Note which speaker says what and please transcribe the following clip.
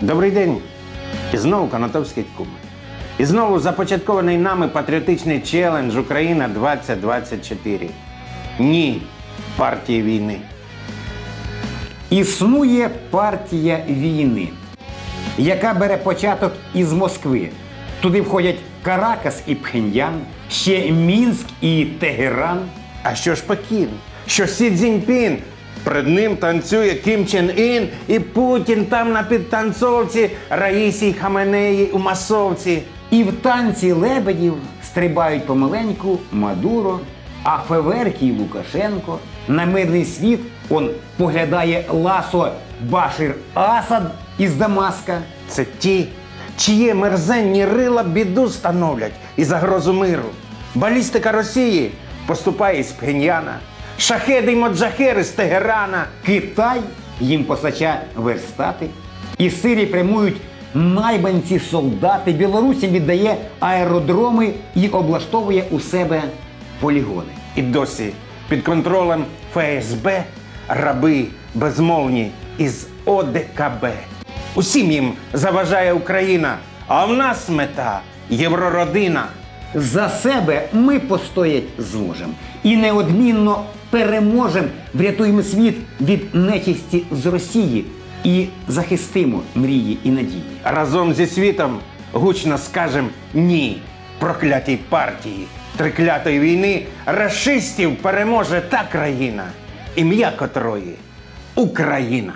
Speaker 1: Добрий день. І знову Конотопські куми. І знову започаткований нами патріотичний челендж Україна 2024. Ні партії війни.
Speaker 2: Існує партія війни, яка бере початок із Москви. Туди входять Каракас і Пхеньян, ще Мінськ і Тегеран.
Speaker 1: А що ж Пекін? Що Сі Цзіньпін? Перед ним танцює Кім Чен Ін і Путін там на підтанцовці Раїсі Хаменеї у масовці.
Speaker 2: І в танці лебедів стрибають помаленьку Мадуро, а Феверкій Лукашенко на мирний світ он поглядає ласо Башир Асад із Дамаска.
Speaker 1: Це ті, чиє мерзенні рила біду становлять і загрозу миру. Балістика Росії поступає з Пхеньяна, шахеди й моджахери з Тегерана.
Speaker 2: Китай їм постачає верстати. Із Сирії прямують найбанці солдати. Білорусі віддає аеродроми і облаштовує у себе полігони.
Speaker 1: І досі під контролем ФСБ раби безмовні із ОДКБ. Усім їм заважає Україна, а в нас мета єврородина.
Speaker 2: За себе ми постоять зможемо і неодмінно переможемо, врятуємо світ від нечисті з Росії і захистимо мрії і надії.
Speaker 1: Разом зі світом гучно скажемо ні проклятій партії, триклятої війни расистів переможе та країна, ім'я котрої Україна.